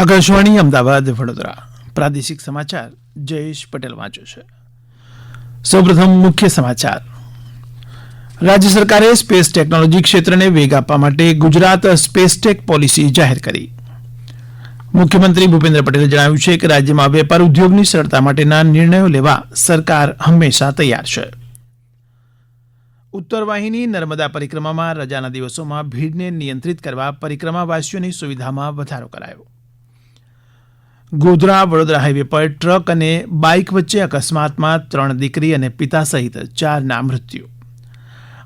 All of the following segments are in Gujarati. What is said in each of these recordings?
આકાશવાણી, અમદાવાદ, વડોદરા. પ્રાદેશિક સમાચાર, જયેશ પટેલ વાંચો છે. સૌપ્રથમ મુખ્ય સમાચાર. રાજ્ય સરકારે સ્પેસ ટેકનોલોજી ક્ષેત્રને વેગ આપવા માટે ગુજરાત સ્પેસટેક પોલિસી જાહેર કરી. મુખ્યમંત્રી ભૂપેન્દ્ર પટેલે જણાવ્યું છે કે રાજ્યમાં વેપાર ઉદ્યોગની સરળતા માટેના નિર્ણયો લેવા સરકાર હંમેશા તૈયાર છે. ઉત્તર વાહિની નર્મદા પરિક્રમામાં રજાના દિવસોમાં ભીડને નિયંત્રિત કરવા પરિક્રમાવાસીઓની સુવિધામાં વધારો કરાયો. ગોધરા, વડોદરા હાઈવે પર ટ્રક અને બાઇક વચ્ચે અકસ્માતમાં ત્રણ દીકરી અને પિતા સહિત ચારના મૃત્યુ.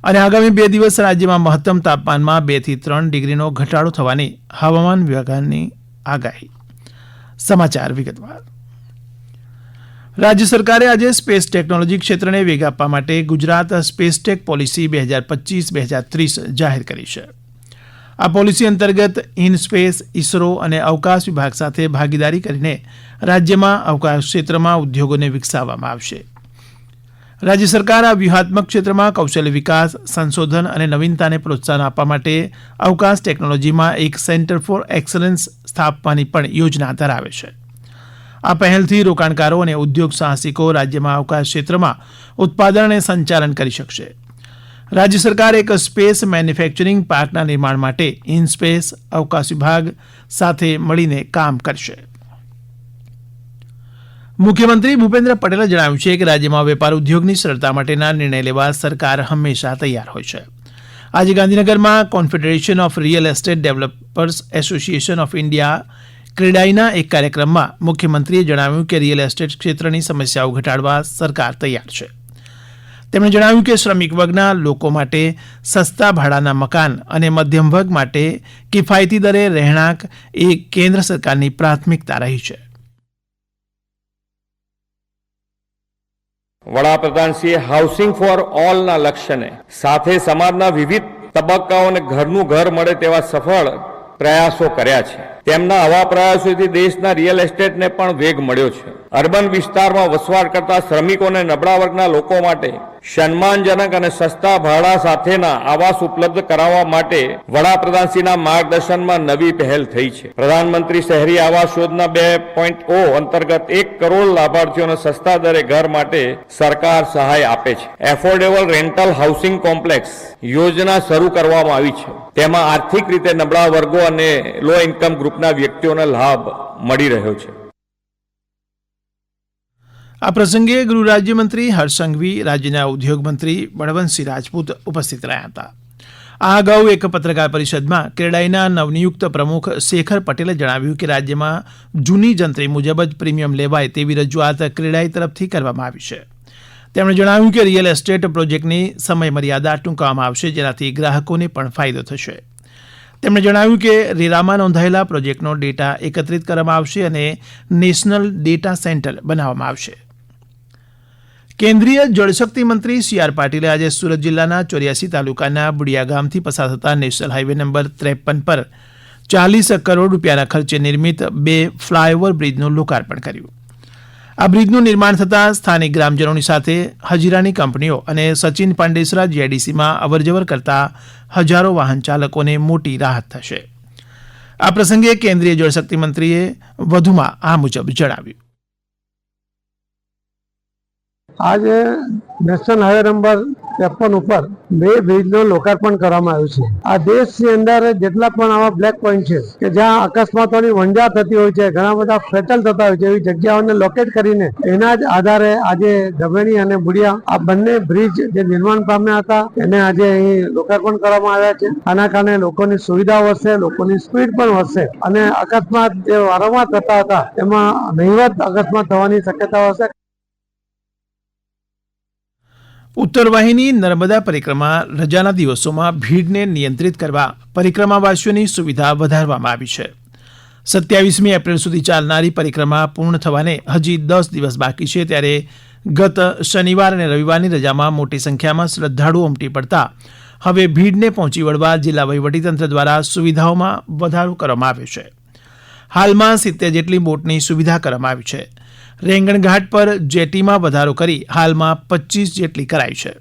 અને આગામી બે દિવસ રાજ્યમાં મહત્તમ તાપમાનમાં બેથી ત્રણ ડિગ્રીનો ઘટાડો થવાની હવામાન વિભાગની આગાહી. સમાચાર વિગતવાર. રાજ્ય સરકારે આજે સ્પેસ ટેકનોલોજી ક્ષેત્રને વેગ આપવા માટે ગુજરાત સ્પેસટેક પોલિસી બે હજાર પચીસ બે હજાર ત્રીસ જાહેર કરી છે. આ પોલિસી અંતર્ગત ઇનસ્પેસ ઇસરો અને અવકાશ વિભાગ સાથે ભાગીદારી કરીને રાજ્યમાં અવકાશ ક્ષેત્રમાં ઉદ્યોગોને વિકસાવવામાં આવશે. રાજ્ય સરકાર આ વ્યૂહાત્મક ક્ષેત્રમાં કૌશલ્ય વિકાસ, સંશોધન અને નવીનતાને પ્રોત્સાહન આપવા માટે અવકાશ ટેકનોલોજીમાં એક સેન્ટર ફોર એક્સલન્સ સ્થાપવાની પણ યોજના ધરાવે છે. આ પહેલથી રોકાણકારો અને ઉદ્યોગ સાહસિકો રાજ્યમાં અવકાશ ક્ષેત્રમાં ઉત્પાદન અને સંચાલન કરી શકશે. રાજ્ય સરકાર એક સ્પેસ મેન્યુફેક્ચરિંગ પાર્કના નિર્માણ માટે ઇન સ્પેસ અવકાશ વિભાગ સાથે મળીને કામ કરશે. મુખ્યમંત્રી ભૂપેન્દ્ર પટેલે જણાવ્યું છે કે રાજ્યમાં વેપાર ઉદ્યોગની સરળતા માટેના નિર્ણય લેવા સરકાર હંમેશા તૈયાર હોય છે. આજે ગાંધીનગરમાં confederation of real estate developers association of India ક્રેડાઈના એક કાર્યક્રમમાં મુખ્યમંત્રીએ જણાવ્યું કે રિયલ એસ્ટેટ ક્ષેત્રની સમસ્યાઓ ઘટાડવા સરકાર તૈયાર છે. તેમણે જણાવ્યું કે શ્રમિક વર્ગના લોકો માટે સસ્તા ભાડાના મકાન અને મધ્યમ વર્ગ માટે કિફાયતી દરે રહેણાંક એ કેન્દ્ર સરકારની પ્રાથમિકતા રહી છે. વડાપ્રધાનશ્રીએ હાઉસિંગ ફોર ઓલના લક્ષ્યને સાથે સમાજના વિવિધ તબક્કાઓને ઘરનું ઘર મળે તેવા સફળ પ્રયાસો કર્યા છે. તેમના આવા પ્રયાસોથી દેશના રિયલ એસ્ટેટને પણ વેગ મળ્યો છે. અર્બન વિસ્તારમાં વસવાટ કરતા શ્રમિકો અને નબળા વર્ગના લોકો માટે સન્માનજનક અને સસ્તા ભાડા સાથેના આવાસ ઉપલબ્ધ કરાવવા માટે વડાપ્રધાનશ્રીના માર્ગદર્શનમાં નવી પહેલ થઈ છે. પ્રધાનમંત્રી શહેરી આવાસ યોજના બે પોઈન્ટ ઓ અંતર્ગત એક કરોડ લાભાર્થીઓને સસ્તા દરે ઘર માટે સરકાર સહાય આપે છે. એફોર્ડેબલ રેન્ટલ હાઉસિંગ કોમ્પ્લેક્સ યોજના શરૂ કરવામાં આવી છે. તેમાં આર્થિક રીતે નબળા વર્ગો અને લો ઇન્કમ ગ્રુપના વ્યક્તિઓને લાભ મળી રહ્યો છે. આ પ્રસંગે ગૃહ રાજ્યમંત્રી હર્ષ સંઘવી, રાજ્યના ઉદ્યોગમંત્રી બળવંતસિંહ રાજપૂત ઉપસ્થિત રહ્યા હતા. આ અગાઉ એક પત્રકાર પરિષદમાં ક્રેડાઈના નવનિયુક્ત પ્રમુખ શેખર પટેલે જણાવ્યું કે રાજ્યમાં જૂની જંત્રી મુજબ જ પ્રીમિયમ લેવાય તેવી રજૂઆત ક્રેડાઈ તરફથી કરવામાં આવી છે. તેમણે જણાવ્યું કે રિયલ એસ્ટેટ પ્રોજેક્ટની સમયમર્યાદા ટૂંકાવવામાં આવશે, જેનાથી ગ્રાહકોને પણ ફાયદો થશે. તેમણે જણાવ્યું કે રેરામાં નોંધાયેલા પ્રોજેક્ટનો ડેટા એકત્રિત કરવામાં આવશે અને નેશનલ ડેટા સેન્ટર બનાવવામાં આવશે. કેન્દ્રીય જળશક્તિ મંત્રી સી આર પાટીલે આજે સુરત જિલ્લાના ચોર્યાસી તાલુકાના બુડિયા ગામથી પસાર થતા નેશનલ હાઈવે નંબર ત્રેપન પર ચાલીસ કરોડ રૂપિયાના ખર્ચે નિર્મિત બે ફ્લાયઓવર બ્રિજનું લોકાર્પણ કર્યું. આ બ્રિજનું નિર્માણ થતાં સ્થાનિક ગ્રામજનોની સાથે હજીરાની કંપનીઓ અને સચિન પાંડેસરા જીઆઈડીસીમાં અવરજવર કરતા હજારો વાહન ચાલકોને મોટી રાહત થશે. આ પ્રસંગે કેન્દ્રીય જળશક્તિ મંત્રીએ વધુમાં આ મુજબ જણાવ્યું. આજે નેશનલ હાઈવે નંબર ત્રેપન ઉપર બે બ્રિજનું લોકાર્પણ કરવામાં આવ્યું છે. આ દેશની અંદર જેટલા પણ આવા બ્લેક પોઈન્ટ છે કે જ્યાં અકસ્માતોની વંજા થતી હોય છે, ઘણા બધા ફેટલ થતા હોય છે, એવી જગ્યાઓને લોકેટ કરીને એના જ આધારે આજે ધમેણી અને બુડિયા આ બંને બ્રિજ જે નિર્માણ પામ્યા હતા, એને આજે અહીં લોકાર્પણ કરવામાં આવ્યા છે. આના કારણે લોકોની સુવિધા વધશે, લોકોની સ્પીડ પણ વધશે અને અકસ્માત જે વારંવાર થતા હતા, એમાં નહીવત અકસ્માત થવાની શક્યતા હશે. ઉત્તર વાહિની નર્મદા પરિક્રમા રજાના દિવસોમાં ભીડને નિયંત્રિત કરવા પરિક્રમાવાસીઓની સુવિધા વધારવામાં આવી છે. સત્યાવીસમી એપ્રિલ સુધી ચાલનારી પરિક્રમા પૂર્ણ થવાને હજી દસ દિવસ બાકી છે ત્યારે ગત શનિવાર અને રવિવારની રજામાં મોટી સંખ્યામાં શ્રદ્ધાળુઓ ઉમટી પડતા હવે ભીડને પહોંચી વળવા જિલ્લા વહીવટીતંત્ર દ્વારા સુવિધાઓમાં વધારો કરવામાં આવ્યો છે. હાલમાં સિત્તેર જેટલી બોટની સુવિધા કરવામાં આવી છે. રેંગણઘાટ પર જેટીમાં વધારો કરી હાલમાં પચીસ જેટલી કરાઈ છે.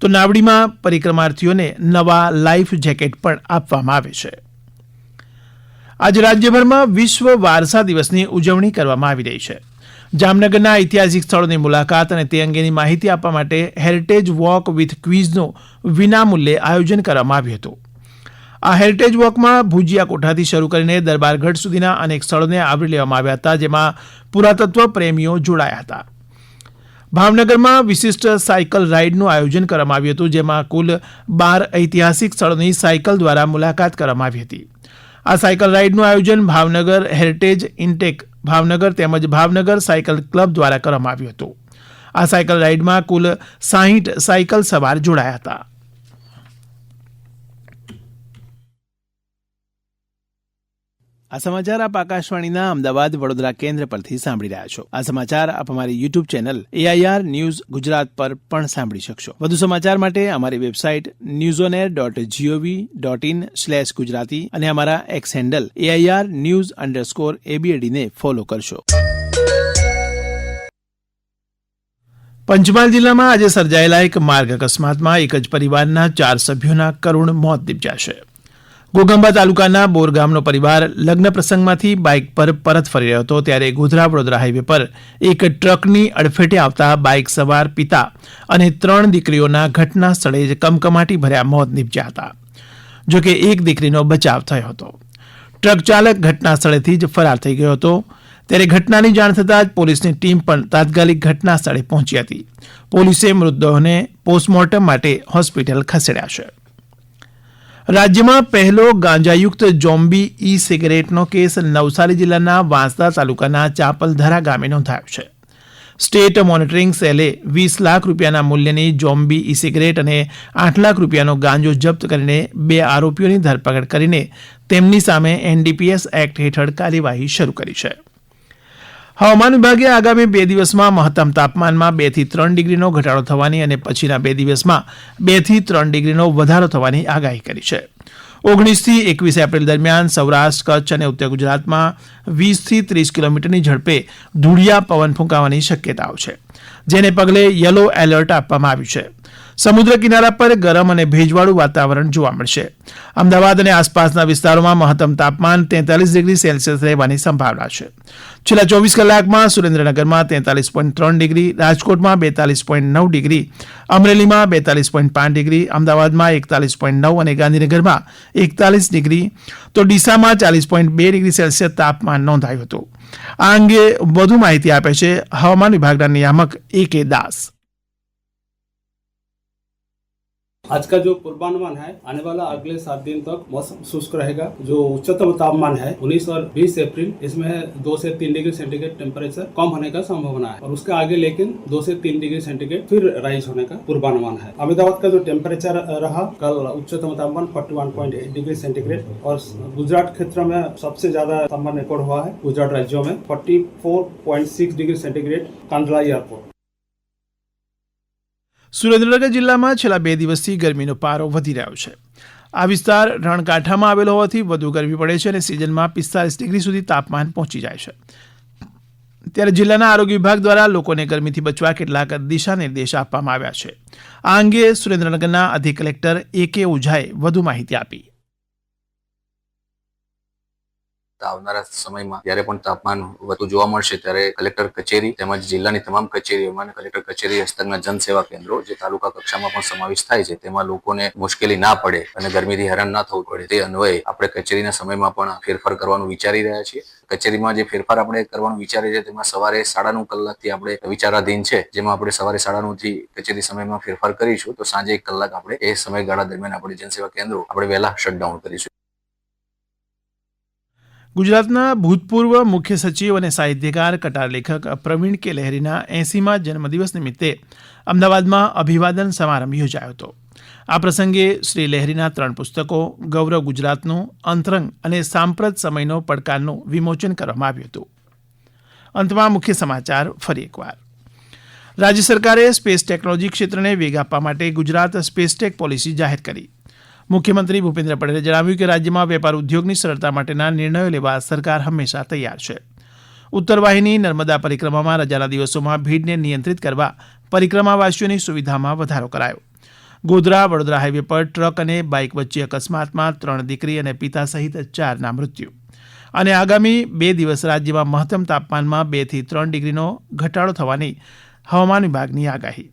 તો નાવડીમાં પરિક્રમાર્થીઓને નવા લાઈફ જેકેટ પણ આપવામાં આવે છે. આજે રાજ્યભરમાં વિશ્વ વારસા દિવસની ઉજવણી કરવામાં આવી રહી છે. જામનગરના ઐતિહાસિક સ્થળોની મુલાકાત અને તે અંગેની માહિતી આપવા માટે હેરિટેજ વોક વિથ ક્વિઝનું વિનામૂલ્યે આયોજન કરવામાં આવ્યું હતું. આ હેરિટેજ વોકમાં ભુજિયા કોઠાથી શરૂ કરીને દરબારગઢ સુધીના અનેક સ્થળોને આવરી લેવામાં આવ્યા હતા, જેમાં પુરાતત્વ પ્રેમીઓ જોડાયા હતા. ભાવનગરમાં વિશિષ્ટ સાયકલ રાઇડનું આયોજન કરવામાં આવ્યું હતું, જેમાં કુલ બાર ઐતિહાસિક સ્થળોની સાયકલ દ્વારા મુલાકાત કરવામાં આવી હતી. આ સાયકલ રાઇડનું આયોજન ભાવનગર હેરિટેજ ઇન્ટેક ભાવનગર તેમજ ભાવનગર સાયકલ ક્લબ દ્વારા કરવામાં આવ્યું હતું. આ સાયકલ રાઇડમાં કુલ સાહીઠ સાયકલ સવાર જોડાયા હતા. આ સમાચાર આપ આકાશવાણીના અમદાવાદ વડોદરા કેન્દ્ર પરથી સાંભળી રહ્યા છો. આ સમાચાર આપ અમારી YouTube channel AIR news Gujarat પર પણ સાંભળી શકશો. વધુ સમાચાર માટે અમારી website news on air dot gov dot in slash Gujarati અને અમારા X handle AIR news underscore એબીએડીને follow કરશો. પંચમહાલ જિલ્લામાં આજે સર્જાયેલા એક માર્ગ અકસ્માતમાં એક જ પરિવારના ચાર સભ્યોના કરુણ મોત નીપજ્યા છે. ગોગંબા તાલુકાના બોર ગામનો પરિવાર લગ્ન પ્રસંગમાંથી બાઇક પર પરત ફરી રહ્યો હતો ત્યારે ગોધરા વડોદરા હાઈવે પર એક ટ્રકની અડફેટે આવતા બાઇક સવાર પિતા અને ત્રણ દીકરીઓના ઘટના સ્થળે જ કમકમાટી ભર્યા મોત નીપજ્યા હતા જોકે એક દીકરીનો બચાવ થયો હતો. ટ્રક ચાલક ઘટના સ્થળેથી જ ફરાર થઈ ગયો હતો. ત્યારે ઘટનાની જાણ થતાં જ પોલીસની ટીમ પણ તાત્કાલિક ઘટના સ્થળે પહોંચી હતી. પોલીસે મૃતદેહોને પોસ્ટમોર્ટમ માટે હોસ્પિટલ ખસેડ્યા છે. રાજ્યમાં પહેલો ગાંજાયુક્ત જોમ્બી ઈ સિગરેટનો કેસ નવસારી જિલ્લાના વાંસદા તાલુકાના ચાપલધરા ગામે નોંધાયો છે. સ્ટેટ મોનિટરિંગ સેલે વીસ લાખ રૂપિયાના મૂલ્યની જોમ્બી ઈ સિગરેટ અને આઠ લાખ રૂપિયાનો ગાંજો જપ્ત કરીને બે આરોપીઓની ધરપકડ કરીને તેમની સામે એનડીપીએસ એક્ટ હેઠળ કાર્યવાહી શરૂ કરી છે. હવામાન વિભાગે આગામી બે દિવસમાં મહત્તમ તાપમાનમાં બેથી ત્રણ ડિગ્રીનો ઘટાડો થવાની અને પછીના બે દિવસમાં બેથી ત્રણ ડિગ્રીનો વધારો થવાની આગાહી કરી છે. ઓગણીસથી એકવીસ એપ્રિલ દરમિયાન સૌરાષ્ટ્ર, કચ્છ અને ઉત્તર ગુજરાતમાં વીસથી ત્રીસ કિલોમીટરની ઝડપે ધૂળિયા પવન ફૂંકાવાની શક્યતાઓ છે, જેને પગલે યલો એલર્ટ આપવામાં આવ્યું છે. સમુદ્ર કિનારા પર ગરમ અને ભેજવાળું વાતાવરણ જોવા મળશે. અમદાવાદ અને આસપાસના વિસ્તારોમાં મહત્તમ તાપમાન તેતાલીસ ડિગ્રી સેલ્સિયસ રહેવાની સંભાવના છે. છેલ્લા ચોવીસ કલાકમાં સુરેન્દ્રનગરમાં તેતાલીસ પોઈન્ટ ત્રણ ડિગ્રી, રાજકોટમાં બેતાલીસ પોઈન્ટ નવ ડિગ્રી, અમરેલીમાં બેતાલીસ પોઈન્ટ પાંચ ડિગ્રી, અમદાવાદમાં એકતાલીસ પોઈન્ટ નવ અને ગાંધીનગરમાં એકતાલીસ ડિગ્રી. તો ડીસામાં ચાલીસ પોઈન્ટ બે ડિગ્રી સેલ્સિયસ તાપમાન નોંધાયું હતું. આ અંગે વધુ માહિતી આપે છે હવામાન વિભાગના નિયામક એ કે દાસ. आज का जो पूर्वानुमान है, आने वाला अगले सात दिन तक मौसम शुष्क रहेगा। जो उच्चतम तापमान है 19 और 20 अप्रैल, इसमें दो से तीन डिग्री सेंटीग्रेड टेम्परेचर कम होने का संभावना है और उसके आगे लेकिन दो से तीन डिग्री सेंटीग्रेड फिर राइज होने का पूर्वानुमान है। अहमदाबाद का जो टेम्परेचर रहा, कल उच्चतम तापमान 41.8 डिग्री सेंटीग्रेड और गुजरात क्षेत्र में सबसे ज़्यादा तापमान रिकॉर्ड हुआ है, गुजरात राज्यों में 44.6 डिग्री सेंटीग्रेड कांदला एयरपोर्ट। સુરેન્દ્રનગર જિલ્લામાં છેલ્લા બે દિવસથી ગરમીનો પારો વધી રહ્યો છે. આ વિસ્તાર રણકાંઠામાં આવેલો હોવાથી વધુ ગરમી પડે છે અને સિઝનમાં પિસ્તાલીસ ડિગ્રી સુધી તાપમાન પહોંચી જાય છે. ત્યારે જિલ્લાના આરોગ્ય વિભાગ દ્વારા લોકોને ગરમીથી બચવા કેટલાક દિશા નિર્દેશ આપવામાં આવ્યા છે. આ અંગે સુરેન્દ્રનગરના અધિક કલેક્ટર એ કે ઓઝાએ વધુ માહિતી આપી. આવનારા સમયમાં જ્યારે પણ તાપમાન વધુ જોવા મળશે ત્યારે કલેક્ટર કચેરી તેમજ જિલ્લાની તમામ કચેરીઓમાં કલેક્ટર કચેરી હસ્તકના જનસેવા કેન્દ્રો જે તાલુકા કક્ષામાં પણ સમાવેશ થાય છે, તેમાં લોકોને મુશ્કેલી ના પડે અને ગરમીથી હેરાન ના થવું પડે તે અન્વયે આપણે કચેરીના સમયમાં પણ ફેરફાર કરવાનું વિચારી રહ્યા છીએ. કચેરીમાં જે ફેરફાર આપણે કરવાનું વિચારીએ છીએ તેમાં સવારે સાડા નવ કલાકથી આપણે વિચારાધીન છે, જેમાં આપણે સવારે સાડા નવ કચેરી સમયમાં ફેરફાર કરીશું તો સાંજે એક કલાક આપણે એ સમયગાળા દરમિયાન આપણે જનસેવા કેન્દ્રો આપણે વહેલા શટડાઉન કરીશું. ગુજરાતના ભૂતપૂર્વ મુખ્ય સચિવ અને સાહિત્યકાર કટાર લેખક પ્રવીણ કે લહેરીના એંસીમાં જન્મદિવસ નિમિત્તે અમદાવાદમાં અભિવાદન સમારંભ યોજાયો હતો. આ પ્રસંગે શ્રી લહેરીના ત્રણ પુસ્તકો, ગૌરવ ગુજરાતનું અંતરંગ અને સાંપ્રત સમયનો પડકારનું વિમોચન કરવામાં આવ્યું હતું. અંતમાં મુખ્ય સમાચાર ફરી એકવાર. રાજ્ય સરકારે સ્પેસ ટેકનોલોજી ક્ષેત્રને વેગ આપવા માટે ગુજરાત સ્પેસટેક પોલિસી જાહેર કરી. મુખ્યમંત્રી ભૂપેન્દ્ર પટેલે જણાવ્યું કે રાજ્યમાં વેપાર ઉદ્યોગની સરળતા માટેના નિર્ણયો લેવા સરકાર હંમેશા તૈયાર છે. ઉત્તરવાહિની નર્મદા પરિક્રમામાં રજાના દિવસોમાં ભીડને નિયંત્રિત કરવા પરિક્રમાવાસીઓની સુવિધામાં વધારો કરાયો. ગોધરા, વડોદરા હાઈવે પર ટ્રક અને બાઇક વચ્ચે અકસ્માતમાં ત્રણ દીકરી અને પિતા સહિત ચારના મૃત્યુ. અને આગામી બે દિવસ રાજ્યમાં મહત્તમ તાપમાનમાં બેથી ત્રણ ડિગ્રીનો ઘટાડો થવાની હવામાન વિભાગની આગાહી.